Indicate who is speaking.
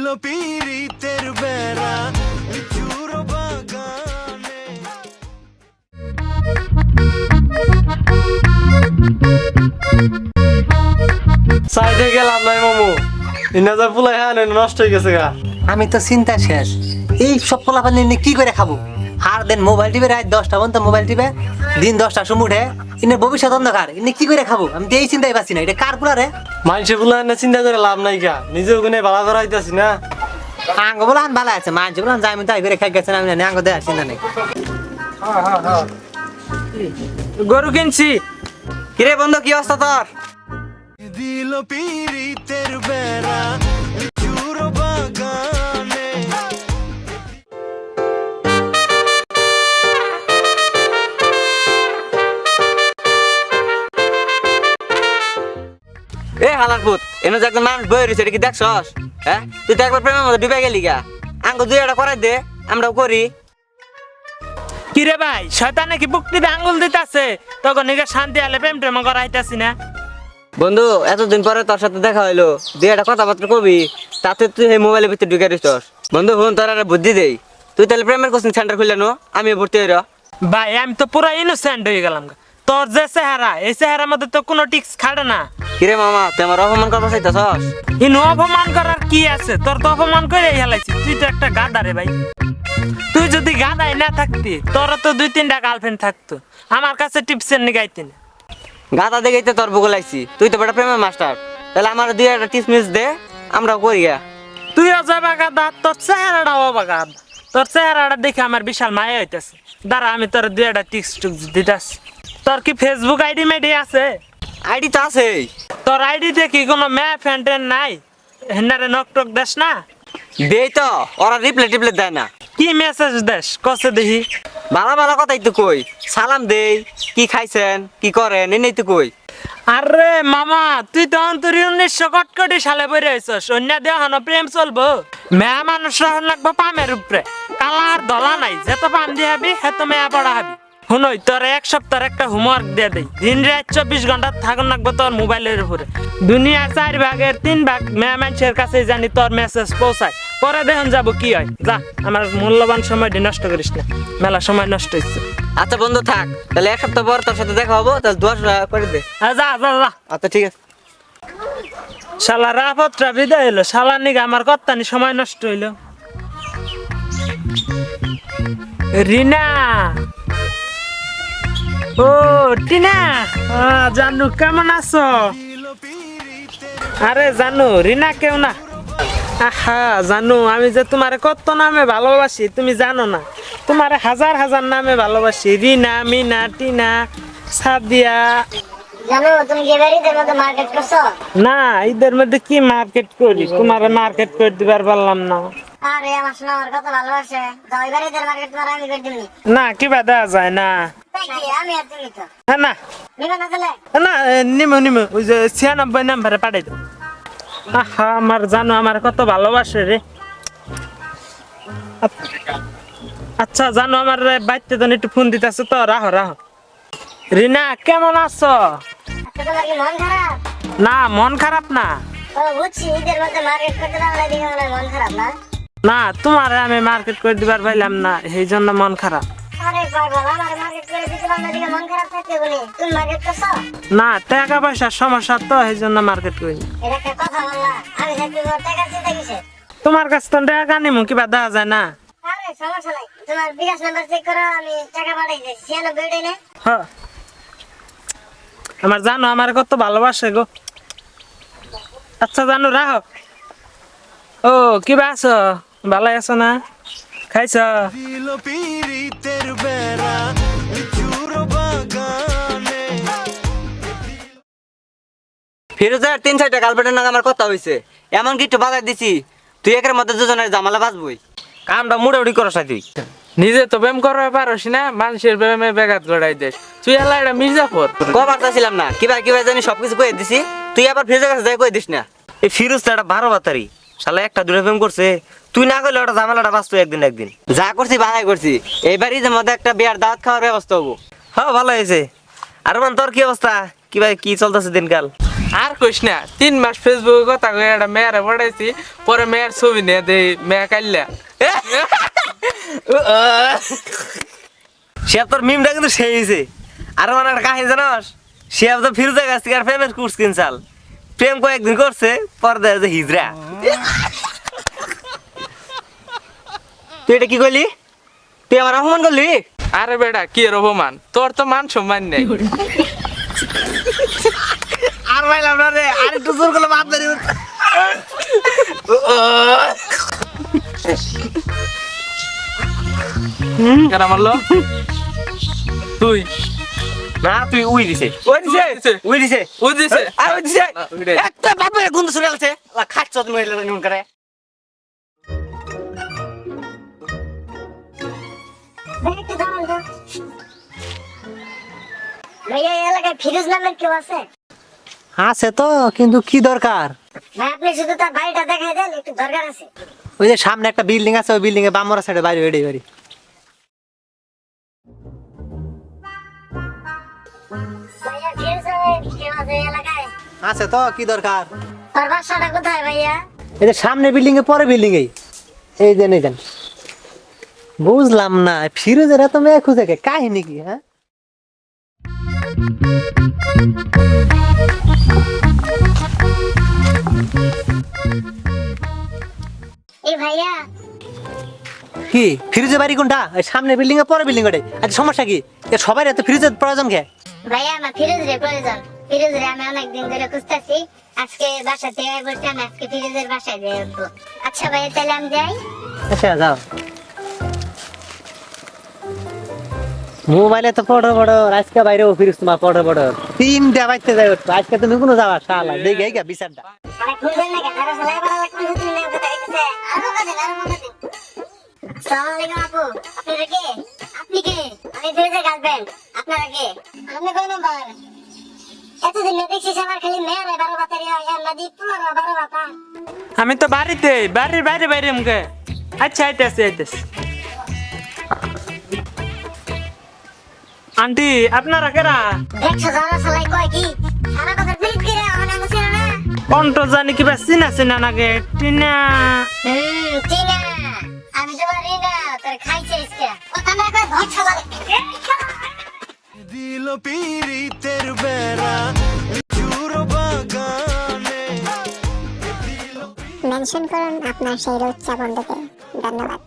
Speaker 1: দিল পীড়িতের বেড়া চুর বাগানে।
Speaker 2: সাইডে গেলাম নাই মামু। ইনাজার পুলাই হ্যাঁ নষ্ট হয়ে গেছে গা।
Speaker 3: আমি তো চিন্তা শেষ। এই সব পোলাপানি নিয়ে কি করে খাব? হার দেন মোবাইল টিপে রাত দশটা পর্যন্ত মোবাইল টিপে দিন দশটা সময় উঠে ইনে ভবিষ্যৎ অন্ধকার ইনে কি করে খাব? আমি তো এই চিন্তাই পাচ্ছি না এটা কার কুলারে
Speaker 2: মানুষে পুলাই না চিন্তা করে লাভ নাই গা নিজে ওখানে ভাড়া করা হইতাছি না।
Speaker 3: আঙ্গ বলে আন ভালো আছে মানছে বলে যাই আমি তাই করে খাই গেছেন আমি না আঙ্গ দেওয়ার চিন্তা নেই।
Speaker 4: গরু কিনছি। কিরে বন্ধু কি অবস্থা তোর?
Speaker 1: দিল পীড়িতের বেড়া।
Speaker 4: এনে যে একজন মানুষ বই রয়েছে এটা কি দেখছস? হ্যাঁ? তুই তো একবার প্রেমের মধ্যে ডুবে গেলি গা। আঙ্গ দুই একটা করাই দে আমরাও করি।
Speaker 5: কিরে ভাই শয়তান নাকি বুকটিতে আঙ্গুল দিতেছে? তখন নিকে শান্তি আলে প্রেম টেম করা হইতাছি না।
Speaker 4: বন্ধু এতদিন পরে তোর সাথে দেখা হইল। দুই একটা কথাবার্তা কবি তাতে তুই এই মোবাইলের ভিতরে ঢুকে দিছস বন্ধু হুন তোর আর বুদ্ধি দেই। তুই তাহলে প্রেমের কোচিং সেন্টার খুললে নো আমি ভর্তি হইর
Speaker 5: ভাই আমি তো পুরো ইনোসেন্ট হয়ে গেলাম। তোর যে চেহারা এই চেহারার মধ্যে তো কোনো টিক্স খাড়ে না।
Speaker 4: কিরে মামা তুই আমার অপমান করবার চাইতেছস?
Speaker 5: ইনো অপমান করার কি আছে? তোর তো অপমান করে হেলাইছি তুই তো একটা গাদা রে ভাই। তুই যদি গাদাই না থাকতি তোর তো দুই তিনটা গার্লফ্রেন্ড থাকতো। আমার কাছে টিপসের নিগাইতি না
Speaker 4: গাতা দেখাইতে তোর বুকে লাগছি। তুই তো বেটা প্রেমের মাস্টার তাহলে আমার দুই একটা টিস মিস দে আমরাও করি গা
Speaker 5: তুইও যাবা গাদা তোর চেহারাটাও বাগা তোর চেহারাটা দেখে আমার বিশাল মায়া হইতেছে। দাঁড়া আমি তোর দুই একটা টিক্স টুক্স দিতাছি। তোর কি ফেসবুক আইডি মেডি আছে?
Speaker 4: আইডি তো আছেই
Speaker 5: তোর আইডি দেখি কোনো ম্যাপ ফ্যান্টেন নাই? হেন্নারে নক টক দেশ না?
Speaker 4: দেই তো ওরা রিপ্লে টিপ্লে দেয় না।
Speaker 5: কি মেসেজ দেশ কসে দেখি।
Speaker 4: ভালো ভালো কথাই তো কই। সালাম দেই কি খাইছেন কি করেন এনেই তো কই।
Speaker 5: আরে মামা তুই তো অন্তরি উনিশশো কটকটি সালে বেড়ে হয়েছস অন্য দেহানো প্রেম চলবো। মেয়া মানুষ লাগবো পামের উপরে। কালার দলা নাই যেত পাম দিয়ে হাবি হেত মেয়া পড়া হাবি। শুনই তোর এক সপ্তাহের একটা হোমওয়ার্ক দিয়ে দেই। দিন রাত চব্বিশ ঘণ্টা থাকুন লাগবো তোর মোবাইলের উপরে। দুনিয়া চার ভাগের তিন ভাগ মেয়া মানুষের কাছে জানি তোর মেসেজ পৌঁছায়। পরে দেখুন যাব কি হয়। যা আমার মূল্যবান সময়টি নষ্ট করিস না। মেলা সময় নষ্ট হচ্ছে
Speaker 4: আচ্ছা বন্ধু থাক। তাহলে এক সপ্তাহ পর তোর সাথে দেখা হব তাহলে দশ করে দে।
Speaker 5: আ, যা যা যা।
Speaker 4: আচ্ছা ঠিক আছে।
Speaker 5: শালা রাফতরা বিদায় হইল। শালা নিগা আমার কত্তানি সময় নষ্ট হইল। রিনা! ও টিনা। জানু কেমন আছো? আরে জানু রিনা কেউ না। আহা জানু আমি যে তোমারে কত নামে ভালোবাসি তুমি জানো না। তোমারে হাজার হাজার নামে ভালোবাসি। রিনা মিনা টিনা সাদিয়া।
Speaker 6: জানো তুমি কি মধ্যে মার্কেট করছ?
Speaker 5: না ঈদের মধ্যে কি মার্কেট করি? তোমার মার্কেট করে দিবার পারলাম না।
Speaker 6: আরে আমার শোনা আমার কত ভালোবাসে। যাও এবার ঈদের মার্কেট তোমার আমি করে দিবনি
Speaker 5: না কিবা দেওয়া যায় না।
Speaker 6: তাই কি? আমি আর তুমি তো।
Speaker 5: হ্যাঁ না।
Speaker 6: না
Speaker 5: নিমো নিমো ওই যে ছিয়ানব্বই নাম্বারে পাঠাই দাও। আহা আমার জানো আমার কত ভালোবাসে রে। আচ্ছা জানো আমার বাড়িতে তো একটু ফোন দিতেছে। তো রাহো রাহো। রিনা কেমন আছো?
Speaker 6: তোমার কি মন খারাপ?
Speaker 5: না মন খারাপ না।
Speaker 6: ও বুঝছি ঈদের মধ্যে মার্কেট করতে পারলে দেখে মনে মন খারাপ না?
Speaker 5: না তোমার আমি মার্কেট করে দিবার পাইলাম না সেই জন্য মন খারাপ।
Speaker 6: আরে পাগল আমার মার্কেট করে দিতে পারলে দেখে মন খারাপ থাকতে বলি। তুমি মার্কেট করছ?
Speaker 5: না টাকা পয়সার সমস্যা তো সেই জন্য মার্কেট করি
Speaker 6: এটা একটা কথা বললা আমি তোমার টাকা চিন্তা কিসে
Speaker 5: তোমার কাছ তো টাকা নিমু কিবা দেওয়া যায় না।
Speaker 6: আরে সমস্যা নাই। তোমার বিকাশ নাম্বার চেক করো আমি টাকা পাঠাই দিই ছিয়ানব্বই ওটাই না?
Speaker 5: হ। আমার জানো আমার কত ভালোবাসে গো। আচ্ছা জানো রাহ ও কিবা আছো? ভালো আছো না? খাইছ?
Speaker 4: ফিরোজের তিন চারটা গার্লফ্রেন্ডের নামে আমার কথা হয়েছে এমন কি একটু বাজার দিছি। তুই একের মধ্যে দুজনের জামালা বাঁচবই।
Speaker 7: কামটা মুড়াউড়ি করস না তুই। নিজে তো প্রেম করতে পারস না মানুষের প্রেমে বেগাত গড়াই দেশ তুই এলা এটা মির্জাফর।
Speaker 4: কবার ছিলাম না কিবা কিবা জানি সবকিছু কয়ে দিছি। তুই আবার ফিরোজের কাছে যাই কয়ে দিস না।
Speaker 7: এই ফিরোজ তো একটা বারো বাতারি। শালা একটা দূরে প্রেম করছে। তুই না করলে ওটা ঝামেলাটা বাঁচতো একদিন একদিন।
Speaker 4: যা করছি ভালাই করছি। এইবার ঈদের মধ্যে একটা বিয়ার দাওয়াত খাওয়ার ব্যবস্থা হব।
Speaker 7: হ্যাঁ ভালো হয়েছে। আর মান তোর কি অবস্থা? কি ভাই কি চলতেছে দিনকাল? আর কইস না তিন মাস ফেসবুকে কথা কই একটা মেয়েরে পড়াইছি। পরে মেয়ের ছবি নিয়ে দেই মেয়ে কাইল্লা।
Speaker 4: সে তোর মিমটা কিন্তু সেই হয়েছে আর একটা কাহিনী জানোস? সে তো ফিরুজা কাছ থেকে আর প্রেমের কোর্স কিনছাল। প্রেম কয়েকদিন করছে পরে দেখা যায় হিজড়া। তুই এটা কি করলি? তুই আমার অপমান করলি?
Speaker 7: আরে বেটা কি এর অপমান? তোর তো মান সম্মান নেই।
Speaker 4: আর পাইলাম না রে আর একটু জোর করলে বাদ ধরি
Speaker 7: কেন মারলো? তুই।
Speaker 4: না তুই উই দিছে।
Speaker 7: ওই দিছে?
Speaker 4: উই দিছে।
Speaker 7: দিছে?
Speaker 4: আর উই দিছে?
Speaker 7: উই
Speaker 4: একটা বাপের গন্ধ শুনে গেছে। খাচ্ছ তুমি নুন করে।
Speaker 6: ভাইয়া এলাকায় ফিরোজ নামের কেউ আছে?
Speaker 3: আছে তো কিন্তু কি দরকার?
Speaker 6: ভাই আপনি শুধু তার বাড়িটা দেখাই দেন একটু দরকার আছে।
Speaker 3: ওই যে সামনে একটা বিল্ডিং আছে ওই বিল্ডিং এ বামরা সাইডে বাইরে বেড়ে বাড়ি
Speaker 6: আছে
Speaker 3: তো কি দরকার?
Speaker 6: তোর বাসাটা কোথায় ভাইয়া?
Speaker 3: এই যে সামনে বিল্ডিং এ পরে বিল্ডিং এই। এই এই দেন বুঝলাম না ফিরোজের এত মেয়ে খুঁজে কে? কাহিনী কি হ্যাঁ? কি ফিরোজের বাড়ি কোনটা? সামনে বিল্ডিং এ পরে বিল্ডিং ওটাই। আচ্ছা সমস্যা কি? সবাই এত ফিরোজের প্রয়োজন কে?
Speaker 6: ভাইয়া আমার ফিরোজ রে প্রয়োজন। ফিরোজ রে আমি অনেক দিন ধরে খুঁজতেছি। আজকে বাসা থেকে বলছি আমি আজকে ফিরোজের বাসায় যাই উঠবো আচ্ছা ভাইয়া তাহলে আমি যাই।
Speaker 3: আচ্ছা যাও। মোবাইলে তো পড়ো পড়ো আজকে বাইরে ফিরিস তোমার পড়ো পড়ো। তিনটা বাইতে যাই উঠবো। আজকে তুমি কোনো যাওয়া শালা দেখে বিচারটা।
Speaker 6: কে? আপনি কে? আমি ফিরোজের গার্লফ্রেন্ড আপনারা কে? আপনি কোন নাম্বার এতদিন না দেখছি আমার খালি মেয়ের বারো বাতারি হয় আর নদী তোমার বারো বাতা।
Speaker 5: আমি তো বাড়িতে বাড়ির বাইরে বাইরে মুখে। আচ্ছা আইতেছি আইতেছি। আন্টি আপনারা কেরা?
Speaker 6: দেখছ যারা সেলাই কয় কি? সারা কথা করে আমার ছিল না
Speaker 5: কণ্ঠ জানি কিবা চিনা চিনা নাগে টিনা।
Speaker 6: হুম টিনা। আমি তোমার রিনা তোর খাইছে ইসকে ও তোমার
Speaker 1: দিল পীড়িতের বেড়া
Speaker 8: মেনশন করুন আপনার সেই রোচ্চা বন্ধুকে। ধন্যবাদ।